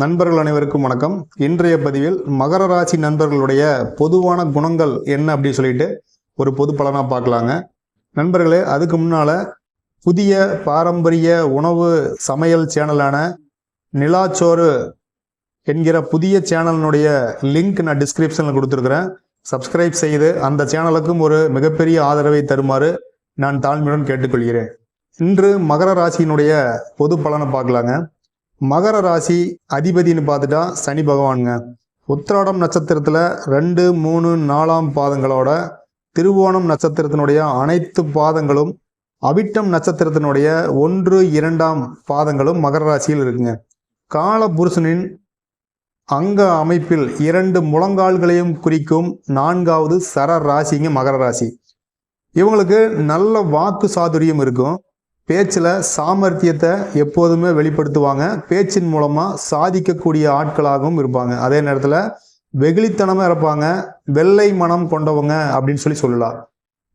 நண்பர்கள் அனைவருக்கும் வணக்கம். இன்றைய பதிவில் மகர ராசி நண்பர்களுடைய பொதுவான குணங்கள் என்ன அப்படின்னு சொல்லிட்டு ஒரு பொது பலனாக பார்க்கலாங்க. நண்பர்களே அதுக்கு முன்னால் புதிய பாரம்பரிய உணவு சமையல் சேனலான நிலாச்சோறு என்கிற புதிய சேனலினுடைய லிங்க் நான் டிஸ்கிரிப்ஷனில் கொடுத்துருக்குறேன். சப்ஸ்கிரைப் செய்து அந்த சேனலுக்கும் ஒரு மிகப்பெரிய ஆதரவை தருமாறு நான் தாழ்மையுடன் கேட்டுக்கொள்கிறேன். இன்று மகர ராசியினுடைய பொது பலனை பார்க்கலாங்க. மகர ராசி அதிபதினு பார்த்துட்டா சனி பகவானுங்க. உத்திராடம் நட்சத்திரத்தில் ரெண்டு மூணு நாலாம் பாதங்களோட திருவோணம் நட்சத்திரத்தினுடைய அனைத்து பாதங்களும் அவிட்டம் நட்சத்திரத்தினுடைய ஒன்று இரண்டாம் பாதங்களும் மகர ராசியில் இருக்குங்க. கால புருஷனின் அங்க அமைப்பில் இரண்டு முழங்கால்களையும் குறிக்கும் நான்காவது சர ராசிங்க மகர ராசி. இவங்களுக்கு நல்ல வாக்கு சாதுரியம் இருக்கும். பேச்சில் சாமர்த்தியத்தை எப்போதுமே வெளிப்படுத்துவாங்க. பேச்சின் மூலமாக சாதிக்கக்கூடிய ஆட்களாகவும் இருப்பாங்க. அதே நேரத்தில் வெகுளித்தனமாக இருப்பாங்க. வெள்ளை மனம் கொண்டவங்க அப்படின்னு சொல்லி சொல்லலாம்.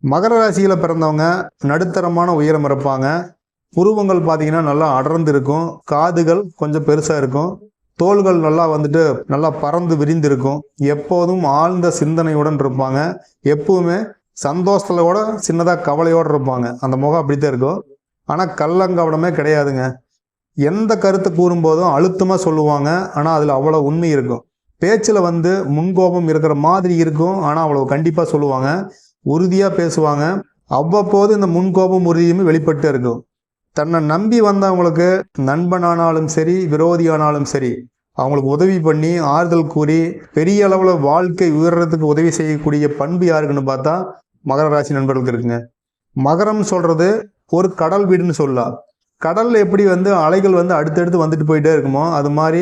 மகர ராசியில் பிறந்தவங்க நடுத்தரமான உயரம் இருப்பாங்க. புருவங்கள் பார்த்தீங்கன்னா நல்லா அடர்ந்து இருக்கும். காதுகள் கொஞ்சம் பெருசாக இருக்கும். தோள்கள் நல்லா வந்துட்டு நல்லா பறந்து விரிந்திருக்கும் எப்போதும் ஆழ்ந்த சிந்தனையுடன் இருப்பாங்க. எப்பவுமே சந்தோஷத்தோட சின்னதாக கவலையோடு இருப்பாங்க. அந்த முகம் அப்படித்தான் இருக்கும். ஆனால் கள்ளங்கவனமே கிடையாதுங்க. எந்த கருத்தை கூறும்போதும் அழுத்தமாக சொல்லுவாங்க. ஆனால் அதில் அவ்வளோ உண்மை இருக்கும். பேச்சில் வந்து முன்கோபம் இருக்கிற மாதிரி இருக்கும். ஆனால் அவ்வளோ கண்டிப்பாக சொல்லுவாங்க. உறுதியாக பேசுவாங்க. அவ்வப்போது இந்த முன்கோபம் உறுதியுமே வெளிப்பட்டு இருக்கும். தன்னை நம்பி வந்தவங்களுக்கு நண்பனானாலும் சரி விரோதியானாலும் சரி அவங்களுக்கு உதவி பண்ணி ஆறுதல் கூறி பெரிய அளவில் வாழ்க்கை உயர்றதுக்கு உதவி செய்யக்கூடிய பண்பு யாருக்குன்னு பார்த்தா மகர ராசி நண்பர்களுக்கு இருக்குங்க. மகரம் சொல்கிறது ஒரு கடல் வீடுன்னு சொல்லலாம். கடல்ல எப்படி வந்து அலைகள் வந்து அடுத்தடுத்து வந்துட்டு போயிட்டே இருக்குமோ அது மாதிரி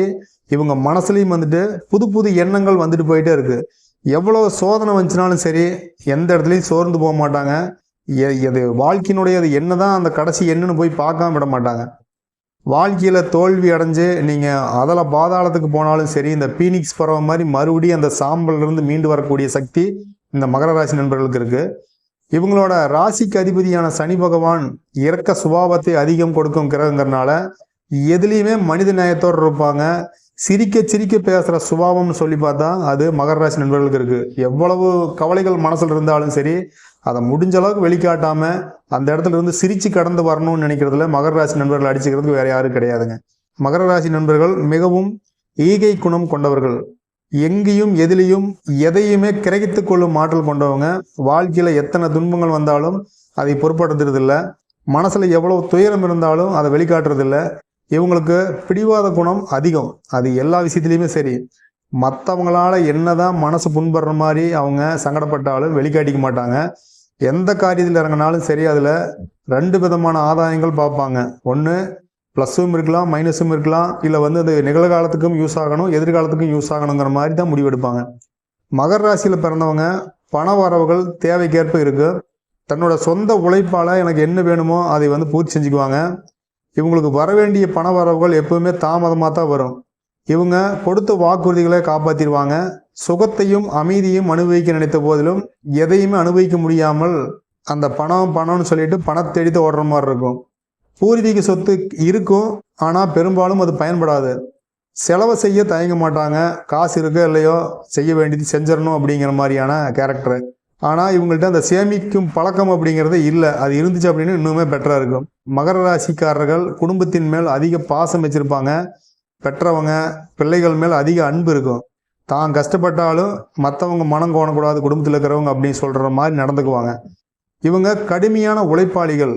இவங்க மனசுலையும் வந்துட்டு புது புது எண்ணங்கள் வந்துட்டு போயிட்டே இருக்கு. எவ்வளோ சோதனை வந்துச்சுனாலும் சரி எந்த இடத்துலையும் சோர்ந்து போக மாட்டாங்க. எ- வாழ்க்கையினுடைய அது என்னதான் அந்த கடைசி என்னன்னு போய் பார்க்காம விட மாட்டாங்க. வாழ்க்கையில் தோல்வி அடைஞ்சு நீங்கள் அதில் பாதாளத்துக்கு போனாலும் சரி இந்த பீனிக்ஸ் பறவை மாதிரி மறுபடியும் அந்த சாம்பல்ல இருந்து மீண்டு வரக்கூடிய சக்தி இந்த மகர ராசி நண்பர்களுக்கு இருக்குது இவங்களோட ராசிக்கு அதிபதியான சனி பகவான் இறக்க சுபாவத்தை அதிகம் கொடுக்கும் கிரகங்கிறனால எதுலேயுமே மனித நேயத்தோடு இருப்பாங்க. சிரிக்க சிரிக்க பேசுகிற சுபாவம்னு சொல்லி பார்த்தா அது மகர ராசி நண்பர்களுக்கு இருக்குது எவ்வளவு கவலைகள் மனசில் இருந்தாலும் சரி அதை முடிஞ்ச அளவுக்கு வெளிக்காட்டாமல் அந்த இடத்துல இருந்து சிரிச்சு கடந்து வரணும்னு நினைக்கிறதுல மகர ராசி நண்பர்கள் அடிச்சுக்கிறதுக்கு வேறு யாரும் கிடையாதுங்க. மகர ராசி நண்பர்கள் மிகவும் ஈகை குணம் கொண்டவர்கள். எங்கேயும் எதிலையும் எதையுமே கிரகித்து கொள்ளும் ஆற்றல் கொண்டவங்க வாழ்க்கையில் எத்தனை துன்பங்கள் வந்தாலும் அதை பொருட்படுத்துறதில்ல. மனசில் எவ்வளோ துயரம் இருந்தாலும் அதை வெளிக்காட்டுறதில்ல. இவங்களுக்கு பிடிவாத குணம் அதிகம். அது எல்லா விஷயத்துலையுமே சரி. மற்றவங்களால என்னதான் மனசு புண்படுற மாதிரி அவங்க சங்கடப்பட்டாலும் வெளிக்காட்டிக்க மாட்டாங்க. எந்த காரியத்தில் இறங்கினாலும் சரி அதில் ரெண்டு விதமான ஆதாயங்கள் பார்ப்பாங்க. ஒன்று ப்ளஸ்ஸும் இருக்கலாம் மைனஸும் இருக்கலாம் இல்லை வந்து அது நிகழ்காலத்துக்கும் யூஸ் ஆகணும் எதிர்காலத்துக்கும் யூஸ் ஆகணுங்கிற மாதிரி தான் முடிவெடுப்பாங்க. மகர ராசியில் பிறந்தவங்க பண வரவுகள் தேவைக்கேற்ப இருக்குது தன்னோட சொந்த உழைப்பால் எனக்கு என்ன வேணுமோ அதை வந்து பூர்த்தி செஞ்சுக்குவாங்க. இவங்களுக்கு வர வேண்டிய பண வரவுகள் எப்பவுமே தாமதமாக தான் வரும். இவங்க கொடுத்த வாக்குறுதிகளை காப்பாற்றிடுவாங்க சுகத்தையும் அமைதியும் அனுபவிக்க நினைத்த போதிலும் எதையுமே அனுபவிக்க முடியாமல் அந்த பணம் பணம்னு சொல்லிட்டு பணத்தை எடுத்து ஓடுற மாதிரி இருக்கும். பூர்வீக சொத்து இருக்கும் ஆனால் பெரும்பாலும் அது பயன்படாது. செலவை செய்ய தயங்க மாட்டாங்க. காசு இருக்கோ இல்லையோ செய்ய வேண்டியது செஞ்சிடணும் அப்படிங்கிற மாதிரியான கேரக்டர் ஆனால் இவங்கள்ட்ட அந்த சேமிக்கும் பழக்கம் அப்படிங்கிறது இல்லை. அது இருந்துச்சு அப்படின்னு இன்னுமே பெட்டராக இருக்கும். மகர ராசிக்காரர்கள் குடும்பத்தின் மேல் அதிக பாசம் வச்சுருப்பாங்க. பெற்றவங்க பிள்ளைகள் மேல் அதிக அன்பு இருக்கும். தான் கஷ்டப்பட்டாலும் மற்றவங்க மனம் கோணக்கூடாது குடும்பத்தில் இருக்கிறவங்க அப்படின்னு சொல்கிற மாதிரி நடந்துக்குவாங்க. இவங்க கடுமையான உழைப்பாளிகள்.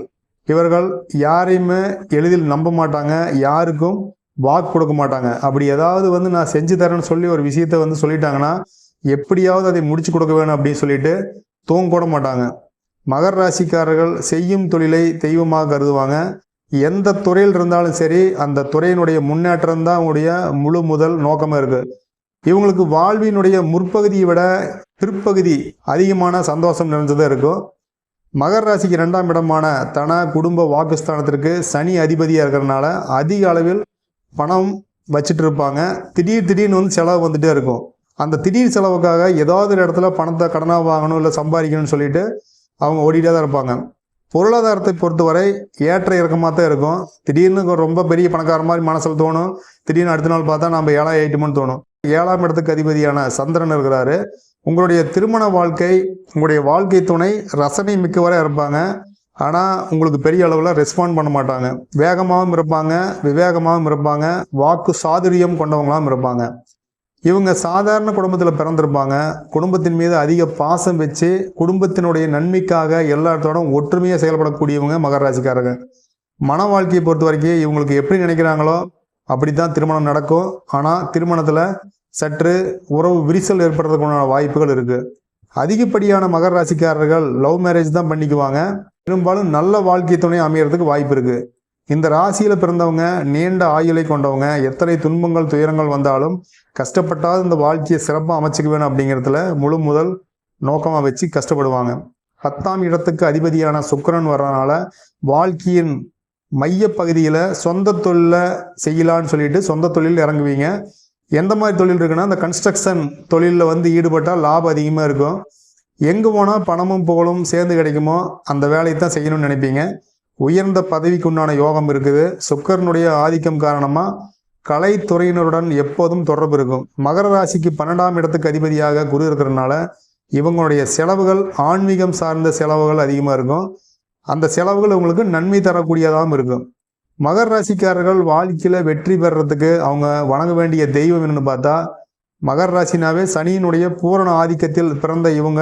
இவர்கள் யாரையுமே எளிதில் நம்ப மாட்டாங்க யாருக்கும் வாக்கு கொடுக்க மாட்டாங்க. அப்படி ஏதாவது வந்து நான் செஞ்சு தரேன்னு சொல்லி ஒரு விஷயத்த வந்து சொல்லிட்டாங்கன்னா எப்படியாவது அதை முடிச்சு கொடுக்க வேணும் அப்படின்னு சொல்லிட்டு தூங்க கூட மாட்டாங்க. மகர் ராசிக்காரர்கள் செய்யும் தொழிலை தெய்வமாக கருதுவாங்க. எந்த துறையில் இருந்தாலும் சரி அந்த துறையினுடைய முன்னேற்றம் தான் அவங்களுடைய முழு முதல் நோக்கமாக இருக்குது இவங்களுக்கு வாழ்வினுடைய முற்பகுதியை விட பிற்பகுதி அதிகமான சந்தோஷம் நிறைஞ்சதாக இருக்கும். மகர ராசிக்கு ரெண்டாம் இடமான தன குடும்ப வாக்குஸ்தானத்திற்கு சனி அதிபதியாக இருக்கிறனால அதிக அளவில் பணம் வச்சுட்டு இருப்பாங்க. திடீர் திடீர்னு வந்து செலவு வந்துட்டே இருக்கும். அந்த திடீர் செலவுக்காக ஏதாவது ஒரு இடத்துல பணத்தை கடனாக வாங்கணும் இல்லை சம்பாதிக்கணும்னு சொல்லிட்டு அவங்க ஓடிட்டே தான் இருப்பாங்க. பொருளாதாரத்தை பொறுத்தவரை ஏற்ற இறக்கமாக தான் இருக்கும். திடீர்னு ரொம்ப பெரிய பணக்கார மாதிரி மனசில் தோணும். திடீர்னு அடுத்த நாள் பார்த்தா நம்ம ஏழாம் ஆயிட்டுமோன்னு தோணும். ஏழாம் இடத்துக்கு அதிபதியான சந்திரன் இருக்கிறாரு. உங்களுடைய திருமண வாழ்க்கை உங்களுடைய வாழ்க்கை துணை ரசனை மிக்கவராக இருப்பாங்க. ஆனால் உங்களுக்கு பெரிய அளவில் ரெஸ்பாண்ட் பண்ண மாட்டாங்க. வேகமாகவும் இருப்பாங்க விவேகமாகவும் இருப்பாங்க வாக்கு சாதுரியம் கொண்டவங்களாகவும் இருப்பாங்க. இவங்க சாதாரண குடும்பத்தில் பிறந்திருப்பாங்க. குடும்பத்தின் மீது அதிக பாசம் வச்சு குடும்பத்தினுடைய நன்மைக்காக எல்லாத்தோடும் ஒற்றுமையாக செயல்படக்கூடியவங்க மகராஜிக்காரங்க மன வாழ்க்கையை பொறுத்த வரைக்கும் இவங்களுக்கு எப்படி நினைக்கிறாங்களோ அப்படி தான் திருமணம் நடக்கும். ஆனால் திருமணத்தில் சற்று உறவு விரிசல் ஏற்படுறதுக்குண்டான வாய்ப்புகள் இருக்குது அதிகப்படியான மகர ராசிக்காரர்கள் லவ் மேரேஜ் தான் பண்ணிக்குவாங்க. பெரும்பாலும் நல்ல வாழ்க்கை துணை அமையறதுக்கு வாய்ப்பு இருக்குது இந்த ராசியில் பிறந்தவங்க நீண்ட ஆயுளை கொண்டவங்க எத்தனை துன்பங்கள் துயரங்கள் வந்தாலும் கஷ்டப்பட்டால் இந்த வாழ்க்கையை சிறப்பாக அமைச்சுக்க வேணும் அப்படிங்கிறதுல முழு முதல் நோக்கமாக வச்சு கஷ்டப்படுவாங்க. பத்தாம் இடத்துக்கு அதிபதியான சுக்கரன் வர்றதுனால வாழ்க்கையின் மைய பகுதியில் சொந்த தொழிலை செய்யலான்னு சொல்லிட்டு சொந்த தொழில் இறங்குவீங்க. எந்த மாதிரி தொழில் இருக்குன்னா இந்த கன்ஸ்ட்ரக்ஷன் தொழிலில் வந்து ஈடுபட்டால் லாபம் அதிகமாக இருக்கும். எங்கே போனால் பணமும் புகழும் சேர்ந்து கிடைக்குமோ அந்த வேலையை தான் செய்யணும்னு நினைப்பீங்க. உயர்ந்த பதவிக்கு உண்டான யோகம் இருக்குது. சுக்கரனுடைய ஆதிக்கம் காரணமாக கலைத்துறையினருடன் எப்போதும் தொடர்பு இருக்கும். மகர ராசிக்கு பன்னெண்டாம் இடத்துக்கு அதிபதியாக குரு இருக்கிறதுனால இவங்களுடைய செலவுகள் ஆன்மீகம் சார்ந்த செலவுகள் அதிகமாக இருக்கும். அந்த செலவுகள் உங்களுக்கு நன்மை தரக்கூடியதாகவும் இருக்கும். மகர ராசிக்காரர்கள் வாழ்க்கையில் வெற்றி பெறத்துக்கு அவங்க வணங்க வேண்டிய தெய்வம் என்னன்னு பார்த்தா மகர ராசினாவே சனியினுடைய பூரண ஆதிக்கத்தில் பிறந்த இவங்க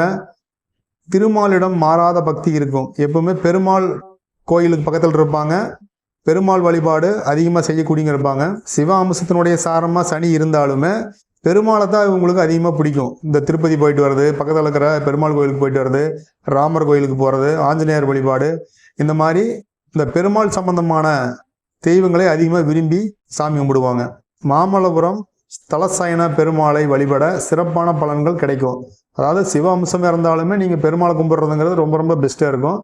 திருமாலிடம் மாறாத பக்தி இருக்கும். எப்பவுமே பெருமாள் கோயிலுக்கு பக்கத்தில் இருப்பாங்க. பெருமாள் வழிபாடு அதிகமாக செய்யக்கூடியங்க இருப்பாங்க. சிவ அம்சத்தினுடைய சாரமாக சனி இருந்தாலுமே பெருமாளை தான் இவங்களுக்கு அதிகமாக பிடிக்கும். இந்த திருப்பதி போயிட்டு வர்றது பக்கத்தில் இருக்கிற பெருமாள் கோயிலுக்கு போயிட்டு வர்றது ராமர் கோயிலுக்கு போகிறது ஆஞ்சநேயர் வழிபாடு இந்த மாதிரி இந்த பெருமாள் சம்பந்தமான தெய்வங்களை அதிகமாக விரும்பி சாமி கும்பிடுவாங்க. மாமல்லபுரம் ஸ்தலசயன பெருமாளை வழிபட சிறப்பான பலன்கள் கிடைக்கும். அதாவது சிவ அம்சம் இருந்தாலுமே நீங்கள் பெருமாளை கும்பிட்றதுங்கிறது ரொம்ப ரொம்ப பெஸ்ட்டாக இருக்கும்.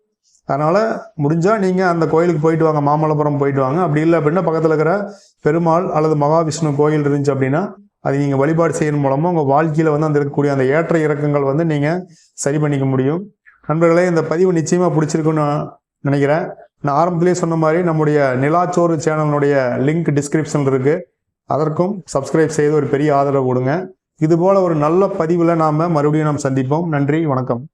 அதனால் முடிஞ்சால் நீங்கள் அந்த கோயிலுக்கு போயிட்டு வாங்க மாமல்லபுரம் போயிட்டு வாங்க. அப்படி இல்லை அப்படின்னா பக்கத்தில் இருக்கிற பெருமாள் அல்லது மகாவிஷ்ணு கோயில் இருந்துச்சு அப்படின்னா அது நீங்கள் வழிபாடு செய்யறது மூலமாக உங்கள் வாழ்க்கையில் வந்து அந்த இருக்கக்கூடிய அந்த ஏற்ற இறக்கங்கள் வந்து நீங்கள் சரி பண்ணிக்க முடியும். நண்பர்களே இந்த பதிவு நிச்சயமாக பிடிச்சிருக்குன்னு நான் நினைக்கிறேன். நான் ஆரம்பத்திலேயே சொன்ன மாதிரி நம்முடைய நிலாச்சோறு சேனலுடைய லிங்க் டிஸ்கிரிப்ஷனில் இருக்குது அதற்கும் சப்ஸ்கிரைப் செய்து ஒரு பெரிய ஆதரவு கொடுங்க. இதுபோல் ஒரு நல்ல பதிவில் நாம் மறுபடியும் நாம் சந்திப்போம். நன்றி வணக்கம்.